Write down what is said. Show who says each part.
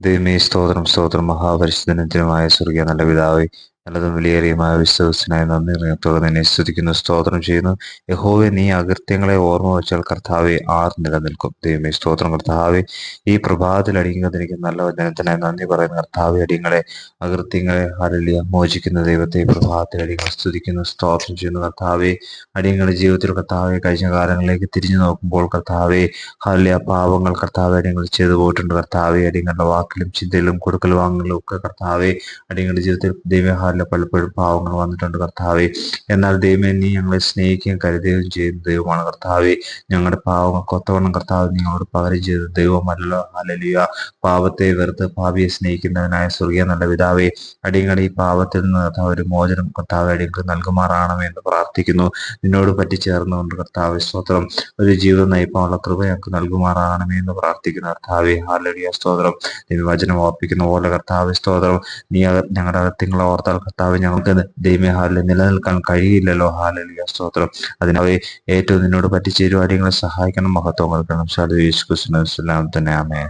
Speaker 1: ദൈവമേ സ്തോത്രം സ്തോത്രം. മഹാപരിശുദ്ധനത്തിനുമായ സ്വർഗീയ നല്ല പിതാവേ നല്ലതും വിലയേറിയുമായ വിശ്വസിനായി നന്ദി ഹൃദയത്തോടെ നിന്നെ സ്തുതിക്കുന്നു സ്തോത്രം ചെയ്യുന്നു. യഹോവെ നീ അകൃത്യങ്ങളെ ഓർമ്മ വെച്ചാൽ കർത്താവെ ആർ നിലനിൽക്കും. ദൈവമേ സ്തോത്രം കർത്താവെ. ഈ പ്രഭാതത്തിൽ അടിയുന്നത് എനിക്ക് നല്ല വചനത്തിനായി നന്ദി പറയുന്ന. കർത്താവെ അടിയങ്ങളെ അകൃത്യങ്ങളെ അരളിയ മോചിക്കുന്ന ദൈവത്തെ പ്രഭാതത്തിൽ അടിയങ്ങൾ സ്തുതിക്കുന്നു സ്തോത്രം ചെയ്യുന്നു. കർത്താവെ അടിയങ്ങളുടെ ജീവിതത്തിൽ കർത്താവെ കഴിഞ്ഞ കാലങ്ങളിലേക്ക് തിരിഞ്ഞു നോക്കുമ്പോൾ കർത്താവെ ഹരളിയ പാവങ്ങൾ കർത്താവെ അടിയങ്ങൾ ചെയ്തു പോയിട്ടുണ്ട്. കർത്താവെ അടിയങ്ങളുടെ വാക്കിലും ചിന്തയിലും കൊടുക്കൽ വാങ്ങലും ഒക്കെ കർത്താവെ അടിയങ്ങളുടെ ജീവിതത്തിൽ ദൈവഹാലിലെ പലപ്പോഴും പാവങ്ങൾ വന്നിട്ടുണ്ട് കർത്താവെ. എന്നാൽ ദൈവമേ നീ ഞങ്ങളെ സ്നേഹിക്കുകയും കരുതുകയും ചെയ്യുന്ന ദൈവമാണ് കർത്താവെ. ഞങ്ങളുടെ പാവങ്ങൾ കൊത്തവണ്ണം കർത്താവ് നിങ്ങളോട് പകരം ചെയ്ത ദൈവമല്ലോ. അലലിയ പാപത്തെ വെറുത്ത് പാപിയെ സ്നേഹിക്കുന്നതിനായ സ്വർഗീയ നല്ല പിതാവെ അടിയങ്ങളുടെ ഈ പാപത്തിൽ നിന്ന് കർത്താവ് ഒരു മോചനം കർത്താവ് അടിയങ്ങൾക്ക് നൽകുമാറാണമെന്ന് പ്രാർത്ഥിക്കുന്നു. നിന്നോട് പറ്റിച്ചേർന്നുകൊണ്ട് കർത്താവ് സ്തോത്രം. ഒരു ജീവിതം നയിപ്പാനുള്ള കൃപ ഞങ്ങൾക്ക് നൽകുമാറാകണമെന്ന് പ്രാർത്ഥിക്കുന്നു കർത്താവെ. ഹാലലിയ സ്തോത്രം. നീ വചനം ഓർപ്പിക്കുന്ന പോലെ കർത്താവ് സ്തോത്രം. നീ ഞങ്ങളുടെ അകത്തിങ്ങളെ ഓർത്താൽ കർത്താവ് ഞങ്ങൾക്ക് ദൈവമേ ഹാലിൽ നിലനിൽക്കാൻ കഴിയില്ലല്ലോ ഹാലലിയ സ്തോത്രം. അതിനവരെ ഏറ്റവും നിന്നോട് പറ്റിച്ചേരുവാൻ സഹായിക്കണം മഹത്വം കൊടുക്കണം സാധു യേശു കൃഷ്ണ തന്നെ ആമേ